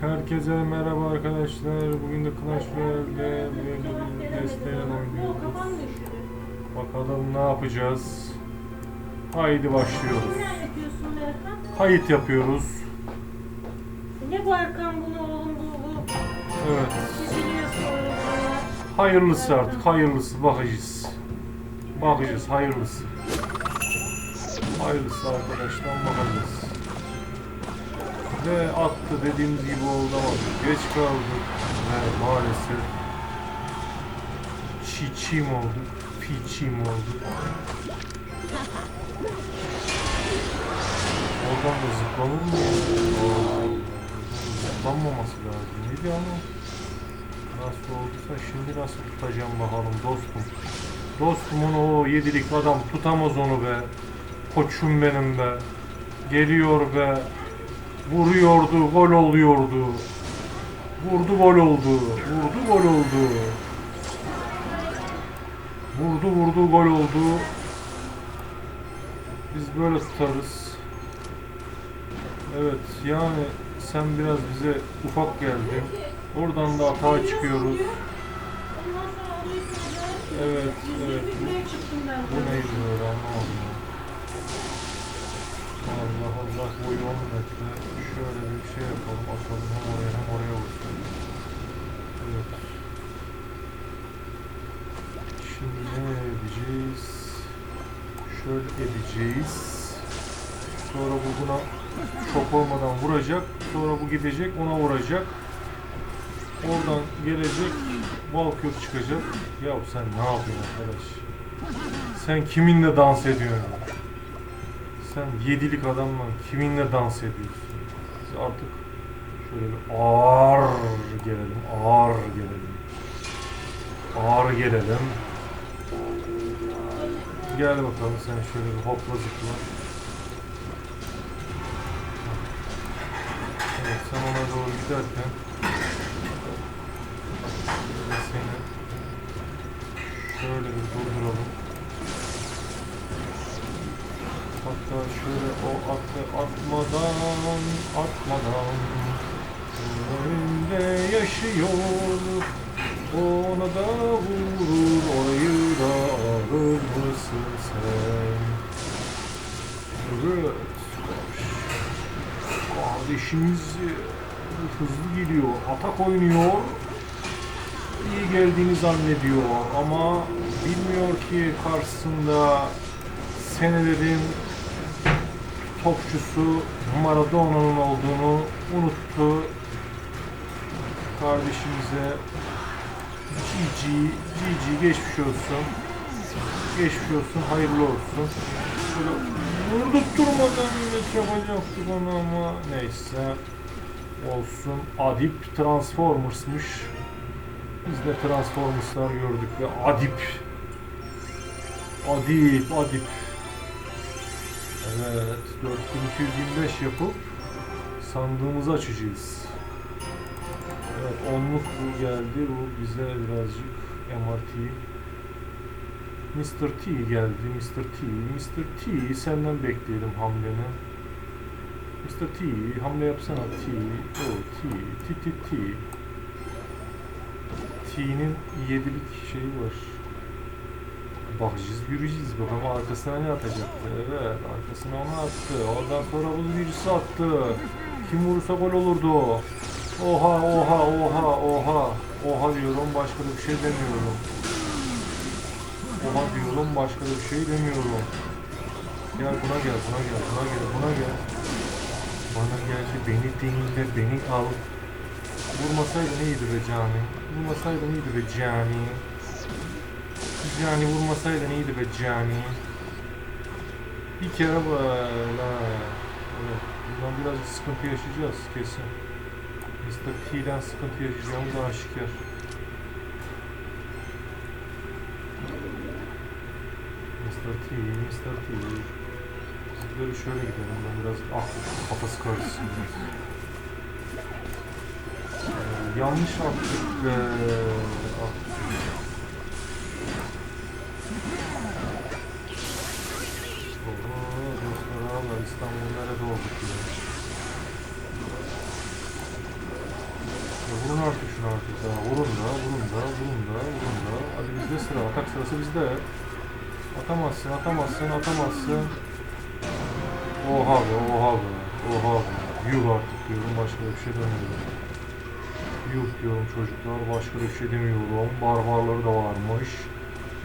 Herkese merhaba arkadaşlar. Bugün de Clash Royale'de böyle bir desteğe oynuyoruz. Bakalım ne yapacağız. Haydi başlıyoruz. Kayıt yapıyoruz. Ne bu Erkan bunu oğlum bu bu? Evet. Hayırlısı artık. Hayırlısı. Bakacağız. Bakacağız. Hayırlısı. Hayırlısı arkadaşlar. Bakacağız. Ve attı dediğimiz gibi oldu ama geç kaldık. Ve maalesef çiçim oldu. Piçim oldu. Oradan da zıplanır mı? Zıplanmaması lazım. Neydi ama? Nasıl olduysa şimdi nasıl tutacağım bakalım dostum. Dostum onu o yedilik adam tutamaz onu be. Koçum benim be. Geliyor be. Vuruyordu, gol oluyordu. Vurdu, gol oldu. Vurdu, gol oldu. Vurdu, vurdu, gol oldu. Biz böyle tutarız. Evet, yani sen biraz bize ufak geldin. Oradan da atağa çıkıyoruz. Evet, evet. Bu, bu neydi böyle anlamadım. Allah Allah boyu 10 metre. Şöyle bir şey yapalım. Atalım hem oraya hem oraya olsun. Evet. Şimdi ne edeceğiz? Şöyle edeceğiz. Sonra bu buna çok olmadan vuracak. Sonra bu gidecek ona vuracak. Oradan gelecek. Bal kök çıkacak. Ya sen ne yapıyorsun arkadaş? Sen kiminle dans ediyorsun? Sen yedilik adamla kiminle dans ediyorsun? Biz artık şöyle bir ağır gelelim, ağır gelelim. Ağır gelelim. Gel bakalım sen şöyle bir hopla zıpla. Evet sen ona doğru giderken seni şöyle bir durduralım. Şöyle o atla atmadan atmadan önünde yaşıyor. Ona da vurur orayı da alır mısın sen? Evet. Kardeşimiz hızlı geliyor. Atak oynuyor. İyi geldiğini zannediyor ama bilmiyor ki karşısında senelerin topçusu Maradona'nın olduğunu unuttu. Kardeşimize Cici, Cici geçmiş olsun. Geçmiş olsun, hayırlı olsun. Şöyle vurdurtturmadan millet yapacaktık onu ama neyse. Olsun. Adip Transformers'mış. Biz de Transformers'lar gördük ve Adip. Adip, Adip. Evet, 4225 yapıp sandığımızı açacağız. Evet, onluk bu geldi. Bu bize birazcık MRT. Mr. T geldi. Mr. T. Mr. T senden bekleyelim hamleni. Mr. T hamle yapsana T. O T. T T T. T'nin yedilik şeyi var. Bakacağız, yürüyeceğiz. Bakalım arkasına ne atacaktı? Evet, arkasına onu attı. Ondan sonra bu birisi attı. Kim vurursa gol olurdu. Oha, oha, oha, oha. Oha diyorum, başka da bir şey demiyorum. Oha diyorum, başka da bir şey demiyorum. Gel buna gel, buna gel, buna gel, buna gel. Bana geldi, beni dinle, beni al. Vurmasaydın iyiydi be cani. Vurmasaydın iyiydi be cani. Cani vurmasaydın iyiydi be cani. Bir kere böyle. Evet. Bundan birazcık sıkıntı yaşayacağız kesin. Mr. T'den sıkıntı yaşayacağımız aşikar. Mr. T, Mr. T. Böyle şöyle gidelim. Ben biraz aklı kafası karışsın. Ee, yanlış attık be. Ah. İstanbul nerede olduk ya? Vurun artık şunu artık daha. Vurun da, vurun da, vurun da, vurun da. Hadi bizde sıra. Atak sırası bizde. Atamazsın, atamazsın, atamazsın. Oha be, oha be, oha be. Yuh artık diyorum, başka bir şey demiyorum. Yuh diyorum çocuklar, başka bir şey demiyorum. Barbarları da varmış.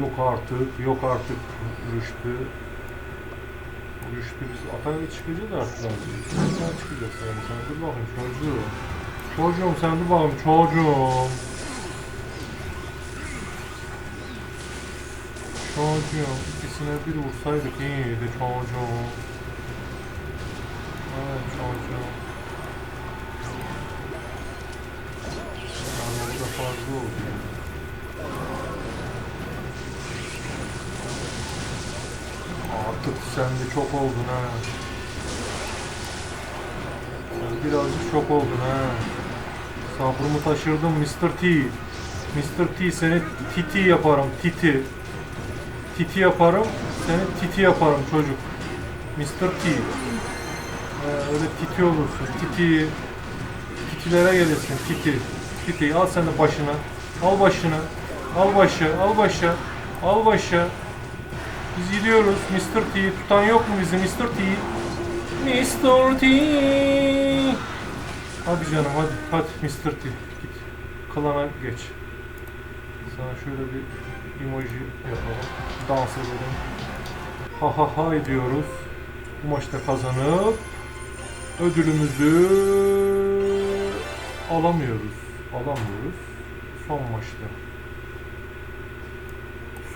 Yok artık, yok artık Rüştü. Rüştü biz Atay'a çıkacağız artık. Sen çıkacağız yani. Sen dur bakayım çocuğum. Çocuğum sen dur bakayım çocuğum. Çocuğum ikisine bir vursaydık iyiydi çocuğum. Evet çocuğum. Yani bu da fazla oldu. Artık sen de çok oldun ha. Sen birazcık çok oldun ha. Sabrımı taşırdım Mr. T. Mr. T seni titi yaparım titi. Titi yaparım seni titi yaparım çocuk. Mr. T. Ee, öyle titi olursun. Titi. Titilere gelirsin titi. Titi al sen başına. Al başına. Al başı. Al başı. Al başı. Biz gidiyoruz. Mr. T. Tutan yok mu bizi Mr. T? Mr. T. Hadi canım hadi. Hadi Mr. T. Git. Klana geç. Sana şöyle bir emoji yapalım. Dans edelim. Ha ha ha diyoruz. Bu maçta kazanıp ödülümüzü alamıyoruz. Alamıyoruz. Son maçta.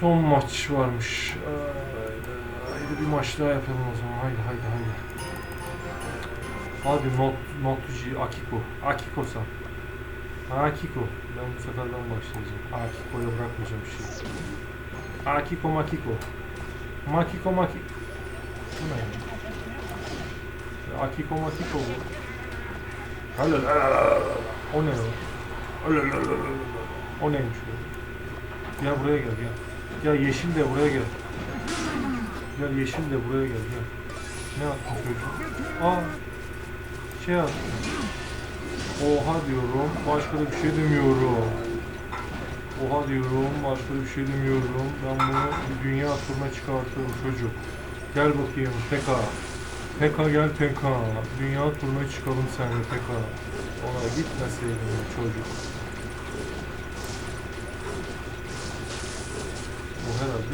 Son maç varmış. Haydi, haydi bir maç daha yapalım o zaman. Haydi haydi haydi. Hadi not notci Akiko. Akiko san. Akiko. Ben bu seferden başlayacağım. Akiko'ya bırakmayacağım bir şey. Akiko Makiko. Makiko Makiko. Bu ne ya? Akiko Makiko bu. O ne ya? O neymiş o? Gel buraya gel gel. Gel yeşil de buraya gel. Gel yeşil de buraya gel gel. Ne yaptın çocuk? Aa. Şey yaptın. Oha diyorum. Başka da bir şey demiyorum. Oha diyorum. Başka da bir şey demiyorum. Ben bunu bir dünya turuna çıkartırım çocuk. Gel bakayım Peka. Peka gel Peka. Dünya turuna çıkalım seninle Peka. Ona gitmeseydin ya çocuk.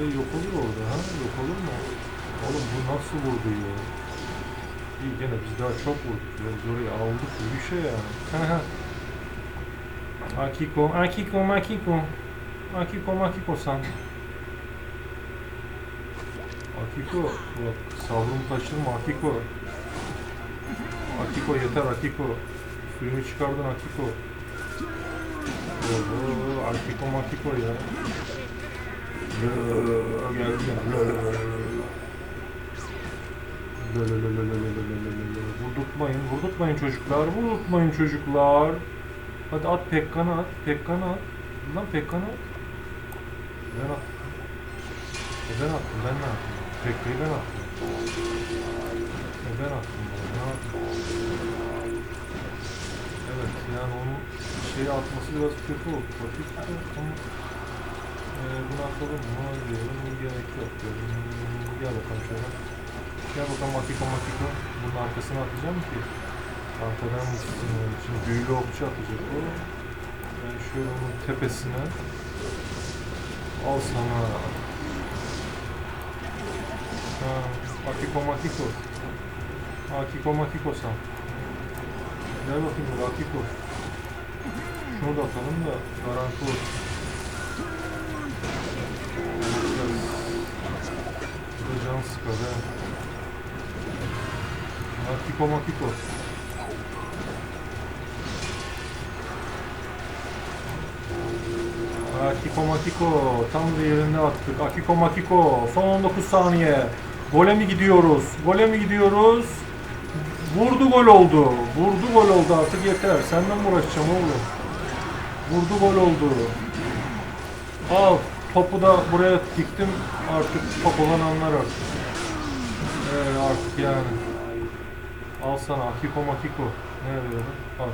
Herhalde yok olur orada ha? Yok olur mu? Oğlum bu nasıl vurdu ya? İyi gene biz daha çok vurduk ya. Biz orayı aldık bir şey yani. Akiko, Akiko, Makiko. Akiko, Makiko san. Akiko, bak sabrımı taşırma Akiko. Akiko yeter Akiko. Suyunu çıkardın Akiko. Oo, Akiko, Makiko ya. Vurdurtmayın, vurdurtmayın çocuklar, vurdurtmayın çocuklar. Hadi at Pekkan'ı at, Pekkan'ı at. Lan Pekkan'ı at. Ben attım. E ben attım, ben ne yaptım? Pekka'yı ben attım. E ben attım, ben ne yaptım? Evet, yani onun şeyi atması biraz kötü oldu. Bakayım ama e, bunu atalım mı diyorum, gerek yok diyorum. Gel bakalım şöyle. Gel bakalım Makiko Makiko. Bunun arkasına atacağım ki arkadan gitsin. Şimdi büyülü okçu atacak o. Ben şöyle onun tepesine al sana. Ha, Akiko Makiko. Akiko Makiko san. Gel bakayım Akiko. Şunu da atalım da garanti olsun. Can he. Makiko Makiko. Akiko Makiko tam da yerinde attık. Akiko Makiko son 19 saniye. Gole mi gidiyoruz? Gole mi gidiyoruz? Vurdu gol oldu. Vurdu gol oldu artık yeter. Senden mi uğraşacağım oğlum? Vurdu gol oldu. Al topu da buraya diktim. Artık top olan anlar artık. Ee, artık yani. Al sana Akiko Makiko. Ne verelim? Al.